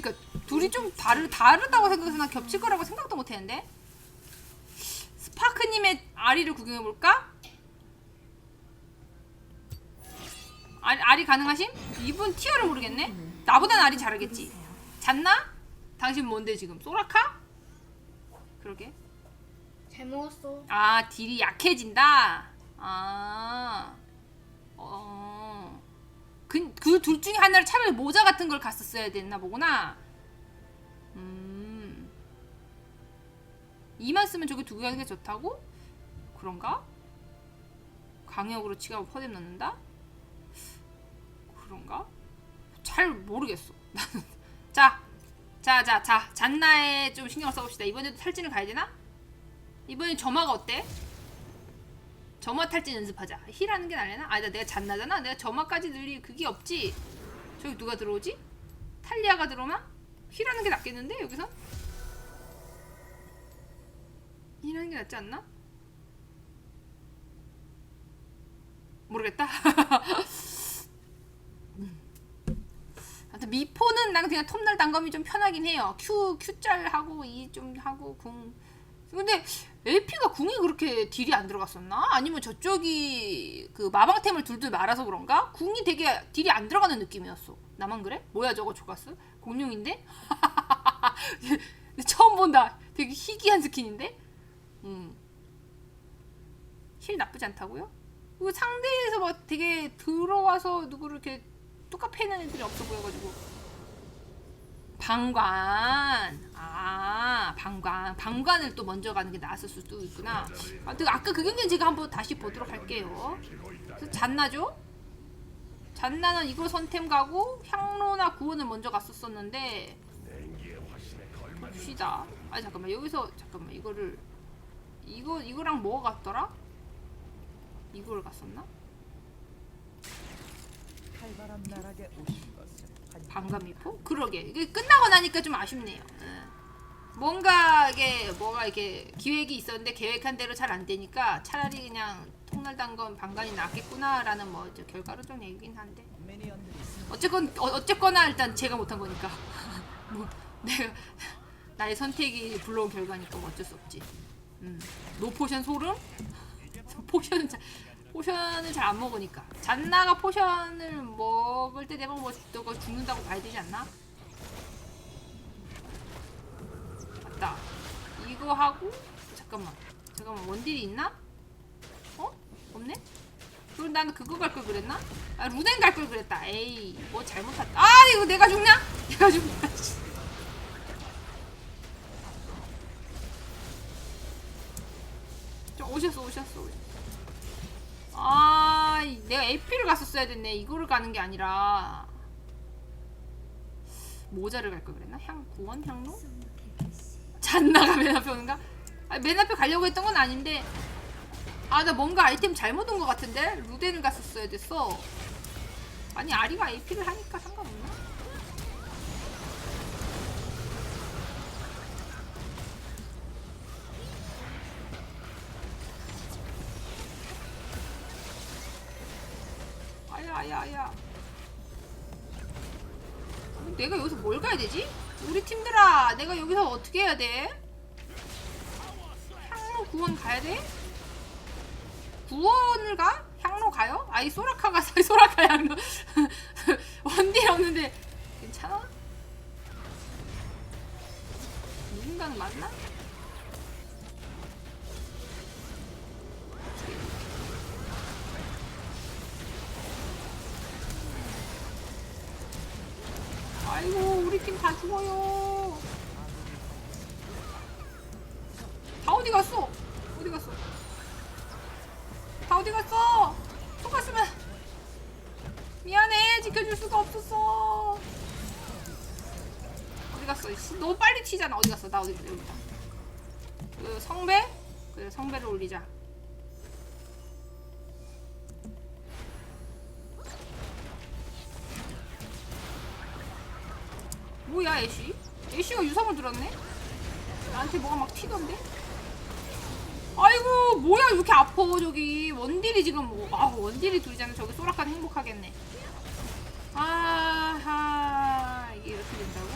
그러니까 둘이 좀 다르 다르다고 생각해서 난 겹칠 거라고 생각도 못 했는데. 스파크님의 아리를 구경해 볼까? 아리, 아리 가능하심? 이분 티어를 모르겠네. 나보다는 아리 잘하겠지. 잤나? 당신 뭔데 지금? 소라카? 그러게. 잘 먹었어. 아 딜이 약해진다. 아. 어. 그 둘 중에 하나를 차라리 모자 같은 걸 갔었어야 됐나 보구나. 음. 이만 쓰면 저기 두개 하는 게 좋다고? 그런가? 강력으로 치가 퍼뎀 넣는다? 그런가? 잘 모르겠어. 자, 자, 자, 자, 잔나에 좀 신경을 써봅시다. 이번에도 탈진을 가야 되나? 이번엔 점화가 어때? 점화 탈진 연습하자. 힐하는 게 나려나? 아니다, 내가 잔나잖아. 내가 점화까지 늘릴 그게 없지. 저기 누가 들어오지? 탈리아가 들어오면 힐하는 게 낫겠는데 여기서? 힐하는 게 낫지 않나? 모르겠다. 아무튼 미포는 나는 그냥 톱날 단검이 좀 편하긴 해요. Q Q짤 하고 E 좀 하고 궁. 근데 LP가 궁이 그렇게 딜이 안 들어갔었나? 아니면 저쪽이 그 마방템을 둘둘 말아서 그런가? 궁이 되게 딜이 안 들어가는 느낌이었어. 나만 그래? 뭐야 저거 조가스? 공룡인데? 처음 본다. 되게 희귀한 스킨인데? 음. 힐 나쁘지 않다고요? 그리고 상대에서 막 되게 들어와서 누구를 이렇게 뚜까 패는 애들이 없어 보여가지고 방관 아 방관 방관을 또 먼저 가는 게 나았을 수도 있구나 아무튼 아까 그 경기는 제가 한번 다시 보도록 할게요 그래서 잔나죠? 잔나는 이거 선템 가고 향로나 구원을 먼저 갔었었는데 봅시다 아 잠깐만 여기서 잠깐만 이거를 이거 이거랑 뭐가 같더라? 이걸 갔었나? 활발한 나락에 오신 환영. 반감이포? 그러게 이게 끝나고 나니까 좀 아쉽네요. 예. 뭔가 이게 뭐가 이게 기획이 있었는데 계획한 대로 잘 안 되니까 차라리 그냥 통날단 건 방관이 낫겠구나라는 뭐 이제 결과론적 얘기긴 한데 어쨌건 어, 어쨌거나 일단 제가 못한 거니까 뭐 내가 나의 선택이 불러온 결과니까 뭐 어쩔 수 없지. 음. 노포션 소름? 포션은 잘 포션을 잘 안 먹으니까 잔나가 포션을 먹을 때 되면 뭐 저거 죽는다고 봐야 되지 않나? 맞다. 이거 하고 잠깐만 잠깐만 원딜이 있나? 어? 없네? 그럼 나는 그거 갈 걸 그랬나? 아 루덴 갈 걸 그랬다. 에이 뭐 잘못했다. 아 이거 내가 죽냐? 내가 죽냐? AP를 갔었어야 됐네. 이거를 가는 게 아니라 모자를 갈 걸 그랬나? 향 구원 향로? 잔나가 맨 앞에 오는가? 아, 맨 앞에 가려고 했던 건 아닌데 아 나 뭔가 아이템 잘못 온 것 같은데 루덴을 갔었어야 됐어. 아니 아리가 AP를 하니까 상관없나? 내가 여기서 뭘 가야 되지? 우리 팀들아, 내가 여기서 어떻게 해야 돼? 향로 구원 가야 돼? 구원을 가? 향로 가요? 아이 소라카 향로 원딜 없는데 괜찮아? 누군가는 맞나? 아이고 우리 팀 다 죽어요. 다 어디 갔어? 어디 갔어? 다 어디 갔어? 똑같으면 미안해 지켜줄 수가 없었어. 어디 갔어? 너무 빨리 튀잖아. 어디 갔어? 나 어디 갔어? 그 성배? 그래 성배를 올리자. 뭐야 애쉬? 애쉬가 유성을 들었네? 나한테 뭐가 막 튀던데? 아이고 뭐야 이렇게 아파 저기 원딜이 지금 뭐, 아 원딜이 둘이잖아 저기 소라카는 행복하겠네 아하 이게 이렇게 된다고?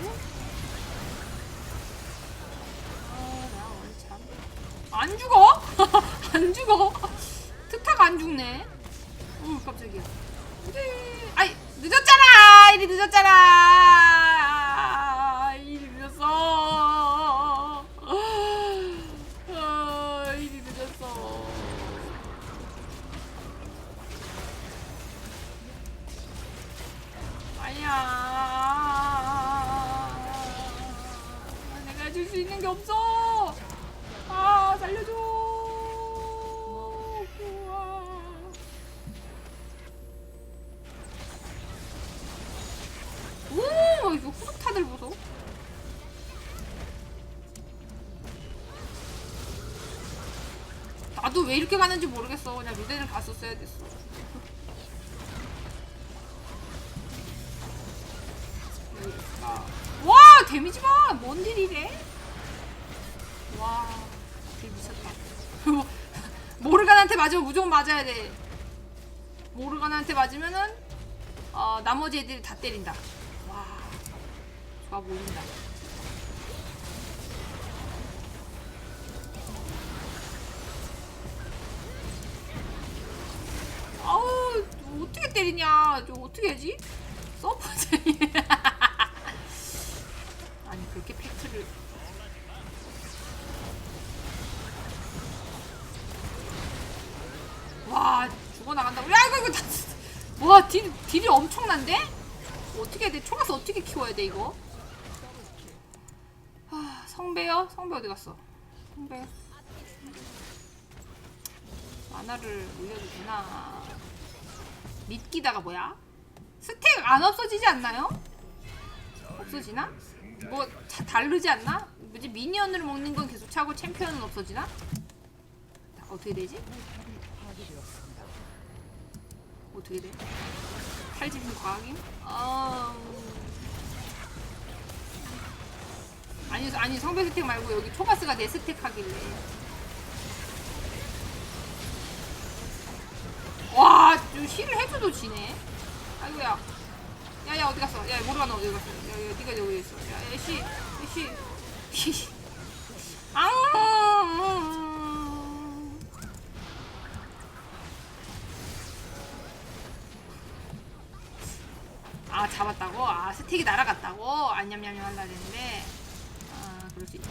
아나 오늘 참안 죽어? 안 죽어? 특탁 안 죽네 어 깜짝이야 근데 아이 늦었잖아 이리 늦었잖아 왜 이렇게 가는지 모르겠어. 그냥 미대를 갔었어야 됐어. 아, 와 데미지 봐! 뭔 딜이래? 와, 딜 미쳤다. 모르간한테 맞으면 무조건 맞아야 돼. 모르간한테 맞으면은 어, 나머지 애들이 다 때린다. 와, 좋아 보인다. 어떻게 때리냐? 저 어떻게 하지? 서포트 아니 그렇게 팩트를 와 죽어 나간다고 야 이거 이거 다 와, 딜, 딜이 엄청난데? 어떻게 해야 돼? 초가스 어떻게 키워야 돼, 이거? 아, 성배요? 성배 어디 갔어? 성배. 만화를 올려도 되나? 믿기다가 뭐야? 스택 안 없어지지 않나요? 없어지나? 뭐 자, 다르지 않나? 뭐지 미니언으로 먹는 건 계속 차고 챔피언은 없어지나? 자, 어떻게 되지? 어떻게 돼? 탈집은 과학임? 아... 아니 아니 성배 스택 말고 여기 초가스가 내 스택 하길래 와, 좀 힐을 해줘도 지네. 아이고야. 야야 어디 갔어? 야 모르가나 어디 갔어? 야야 네가 여기 있어. 야야 씨, 씨, 씨. 아. 아 잡았다고? 아 스틱이 날아갔다고? 안냠냠냠 할라 했는데 아 그럴 수 있지.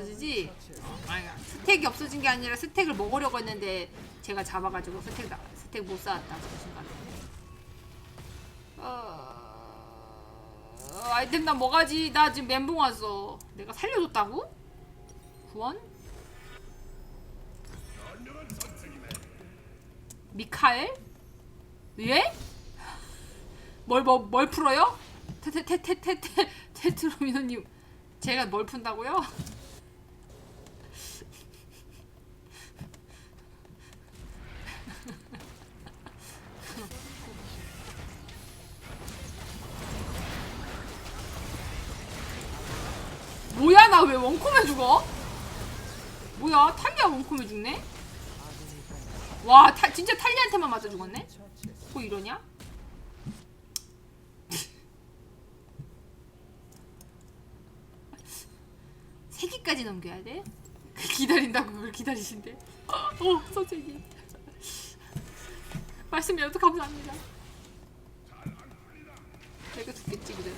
없어지지? 어, 스택이 없어진 게 아니라 스택을 먹으려고 했는데 제가 잡아가지고 스택 나, 스택 못 쌓았다 그 순간에. 어... 아이템 나 뭐가지? 나 지금 멘붕 왔어. 내가 살려줬다고? 구원? 미카엘? 예? 뭘, 뭐, 뭘 풀어요? 테테테테테테 테트로미노님 제가 뭘 푼다고요? 뭐야 탈리아 원콤에 죽네? 와 타, 진짜 탈리한테만 맞아 죽었네? 뭐 이러냐? 세 개까지 넘겨야 돼? 기다린다고 그걸 기다리신대. 어, 선생님. 말씀이라도 감사합니다. 내가 죽겠지 그래.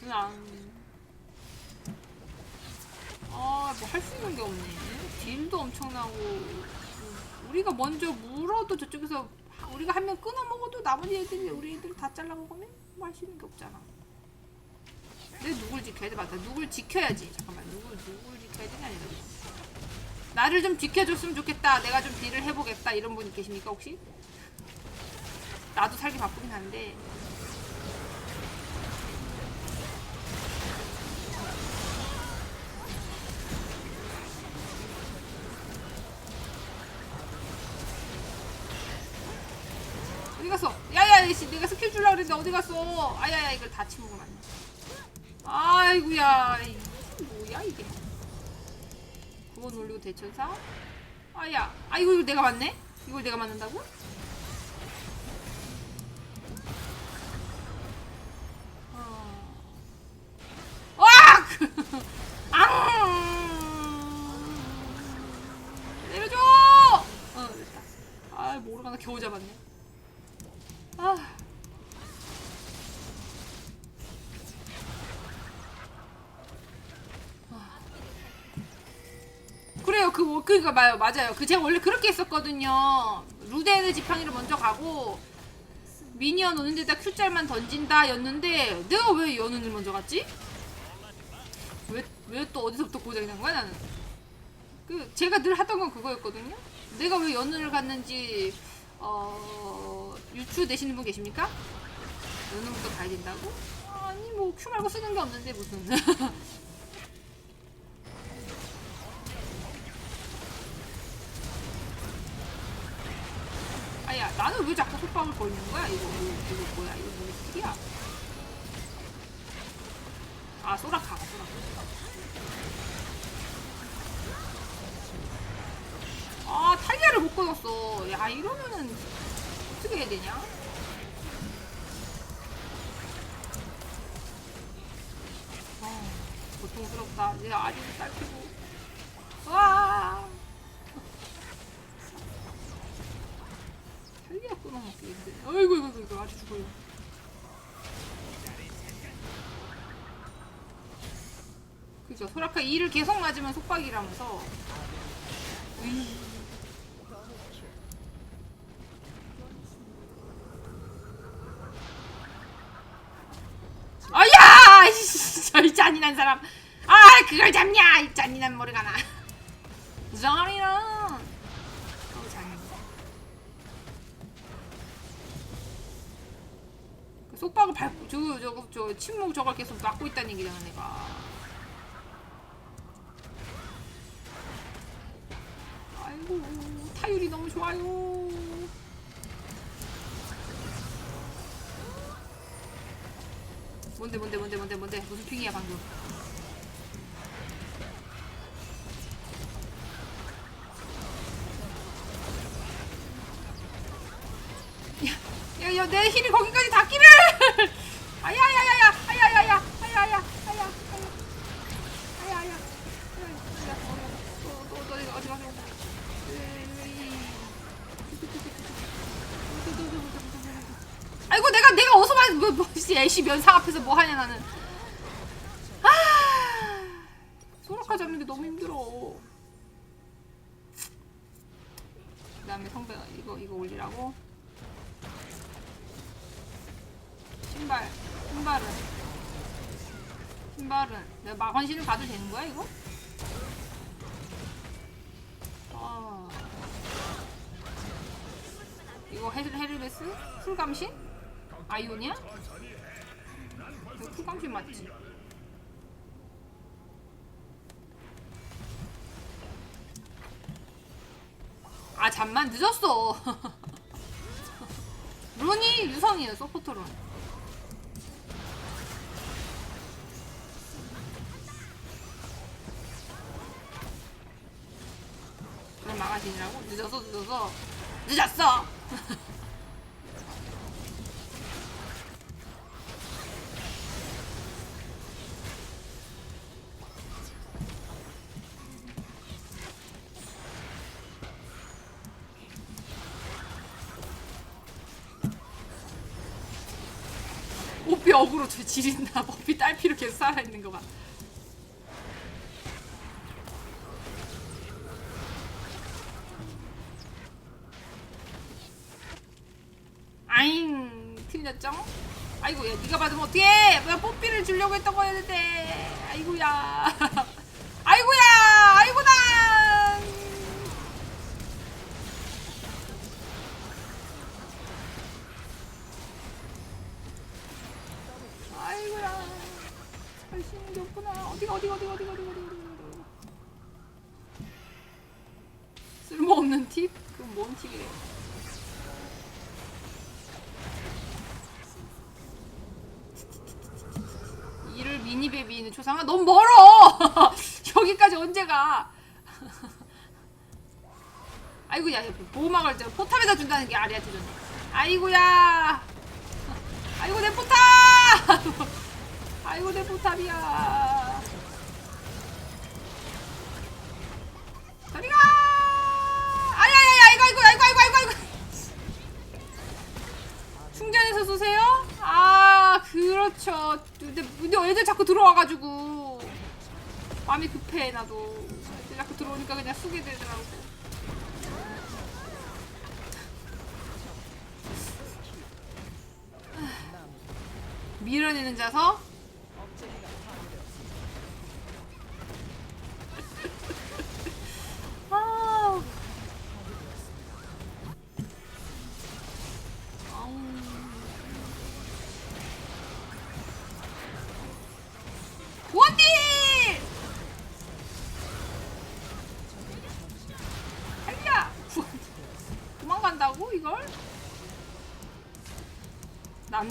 그냥. 아, 뭐 할 수 있는 게 없네. 딜도 엄청나고. 우리가 먼저 물어도 저쪽에서 하- 우리가 한 명 끊어 먹어도 나머지 애들이 우리 애들 다 잘라 먹으면 뭐 할 수 있는 게 없잖아. 내 누굴 지켜야 돼? 맞다. 누굴 지켜야지. 잠깐만. 누굴 누굴 지켜야 되냐 아니라. 나를 좀 지켜줬으면 좋겠다. 내가 좀 딜을 해보겠다. 이런 분 계십니까 혹시? 나도 살기 바쁘긴 한데. 어디 갔어? 야야 씨 내가 스킬 줄라 그랬는데 어디 갔어? 아야야 이걸 다안 돼. 아이구야 이 뭐야 이게? 그거 놀리고 대천사? 아야 아이고 이거 내가 맞네? 이걸 내가 맞는다고? 그, 뭐- 그니까 맞아요. 맞아요. 그 제가 원래 그렇게 했었거든요. 루데는 지팡이를 먼저 가고 미니언 오는 데다 Q짤만 던진다 였는데 내가 왜 연운을 먼저 갔지? 왜 왜 또 어디서부터 고장이 난 거야 나는? 그 제가 늘 하던 건 그거였거든요. 내가 왜 연운을 갔는지 어 유추되시는 분 계십니까? 연운부터 가야 된다고? 아니 뭐 Q 말고 쓰는 게 없는데 무슨 아야. 나는 왜 자꾸 속박을 걸리는 거야? 이거 뭐, 이거 뭐야? 이거 무슨 스킬이야? 아 소라카 소라카 아 탈리아를 못 끊었어. 야 이러면은 어떻게 해야 되냐? 아 고통스럽다. 이제 아직 딸피고 끊어먹기 힘드네 어이구 이구 이구 아주 죽어요 그죠 소라카 2를 계속 맞으면 속박이라면서 으이. 아야! 진짜 이 잔인한 사람. 아, 그걸 잡냐? 이 잔인한 모르가나. 잔인한. 속박을 밟고 저 저거 저 침묵 저걸 계속 막고 있다는 얘기잖아 내가. 아이고 타율이 너무 좋아요. 뭔데 뭔데 뭔데 뭔데 뭔데 무슨 핑이야 방금? 아이고 내가 내가 어서 말 뭐, 뭐, 씨, 애쉬 면상 앞에서 뭐 하냐 나는 아 소라카 잡는 게 너무 힘들어 그 다음에 성배 이거 이거 올리라고 신발 신발은 신발은 내가 마건 신을 가도 되는 거야 이거? 아 이거 헤르, 헤르메스? 풀감신? 아이오니아? 이거 풀감신 맞지? 아 잠만 늦었어 룬이 유성이에요 서포터 룬 그럼 마가신이라고? 늦었어 늦었어 늦었어 저 지린다 뽀삐 딸피로 계속 살아있는 거 봐. 아잉 틀렸죠? 아이고 야 네가 받으면 어떡해 뭐야 뽀삐를 주려고 했던 거였는데 아이고야 보호막을 때 포탑에다 준다는 게 아리아 대전. 아이고야. 아이고 내 포탑. 아이고 내 포탑이야. 저리가. 아야야야 이거 이거 이거 이거 이거 이거. 충전해서 쏘세요? 아 그렇죠. 근데 근데 애들 자꾸 들어와가지고 마음이 급해 나도. 애들 자꾸 들어오니까 그냥 쏘게 되더라고. 밀어내는 자석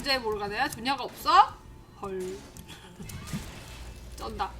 남자의 몰가네야 존냐가 없어? 헐. 쩐다.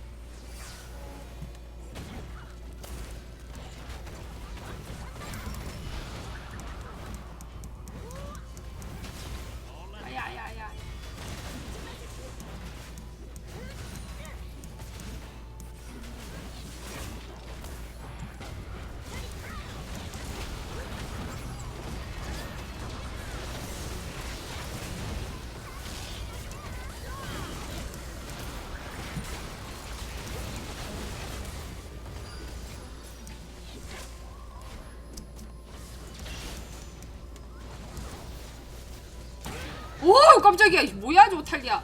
깜짝이야. 뭐야 저 탈리야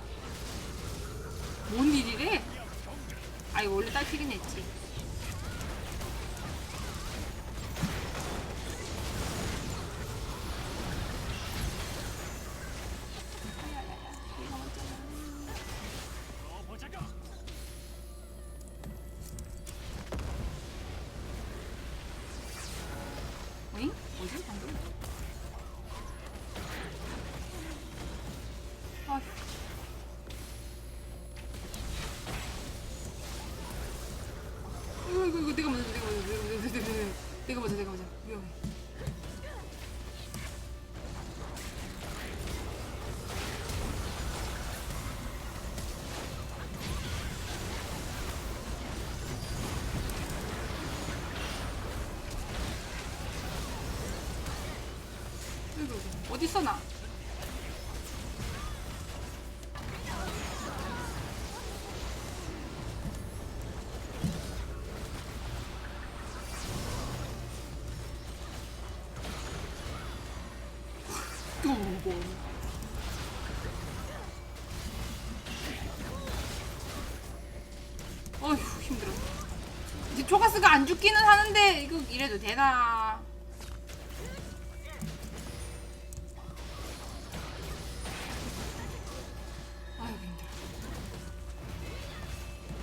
뭔 일이래? 아 이거 원래 딸피긴 했지 이거 이거 이거 내가 먼저 내가 먼저 내가 먼저 내가 먼저 내가 먼저 안 죽기는 하는데 이거 이래도 되나?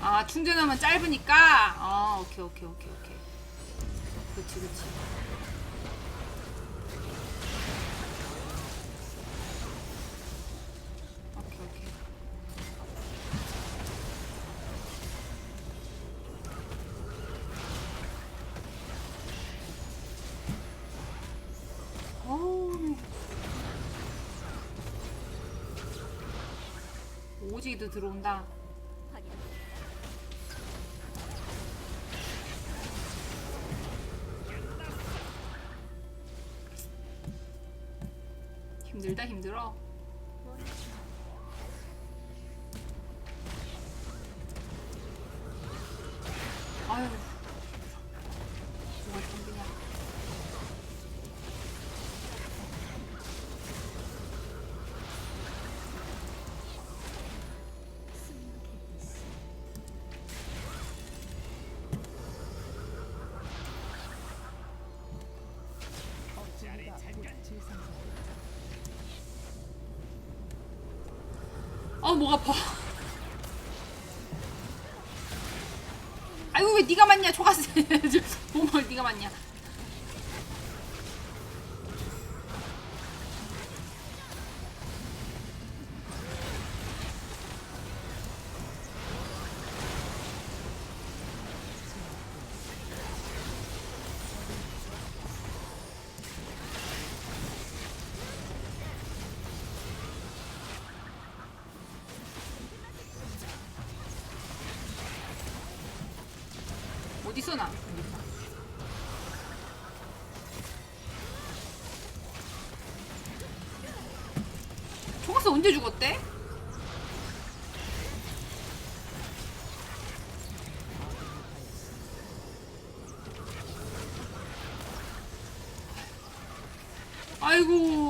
아 충전하면 짧으니까? 어 오케이 오케이 오케이 오케이. 그치 오 오지도 들어온다. 힘들다 힘들어 아, 목 아파. 아이고 왜 네가 맞냐? 초가스 몸을 네가 맞냐 어떻게 죽었대? 아이고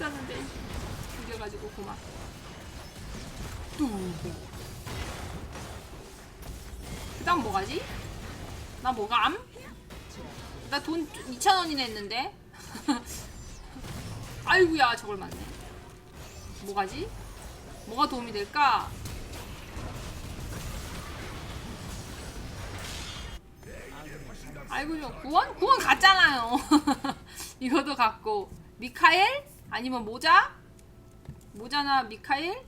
있었는데 죽여가지고 고마 뚜 그다음 뭐가지? 나 뭐감? 나돈 2,000원이나 했는데 아이구야 저걸 맞네 뭐가지? 뭐가 도움이 될까? 아이고 저 구원? 구원 갔잖아요 이것도 갔고 미카엘? 아니면 모자? 모자나 미카엘?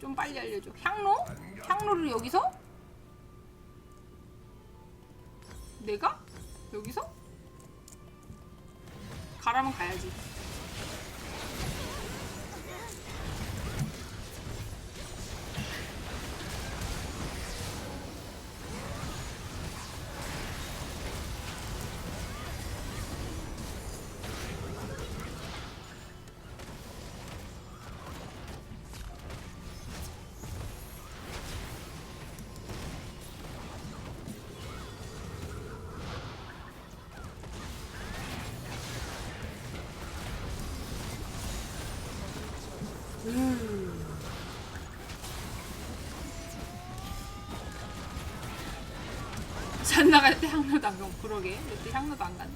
좀 빨리 알려줘 향로? 향로를 여기서? 내가? 여기서? 가라면 가야지. 향로도 안 그러게 이때 향로도 안 갔네.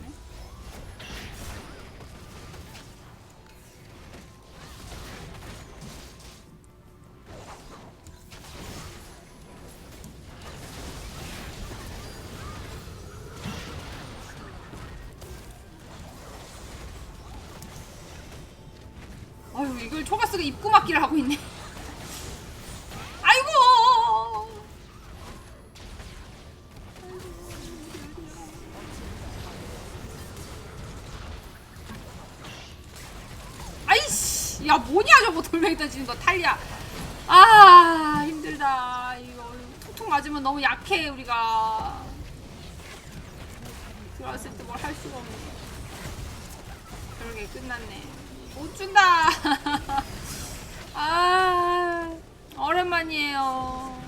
지는 거 탈리야. 아 힘들다. 이거 툭툭 맞으면 너무 약해 우리가. 들어왔을 때 뭘 할 수가 없네. 그러게 끝났네. 못 준다. 아 오랜만이에요.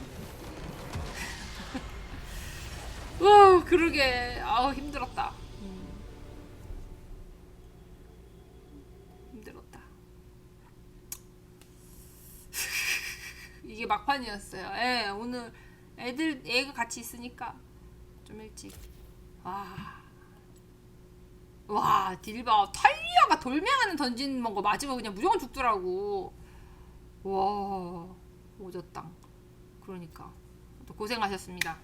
우 그러게 아우 힘들었다. 음. 힘들었다. 이게 막판이었어요. 예, 오늘 애들 애가 같이 있으니까 좀 일찍. 와. 와, 딜바 탈리아가 돌멩이는 던진 거 맞으면 그냥 무조건 죽더라고. 와, 오졌당. 그러니까 또 고생하셨습니다.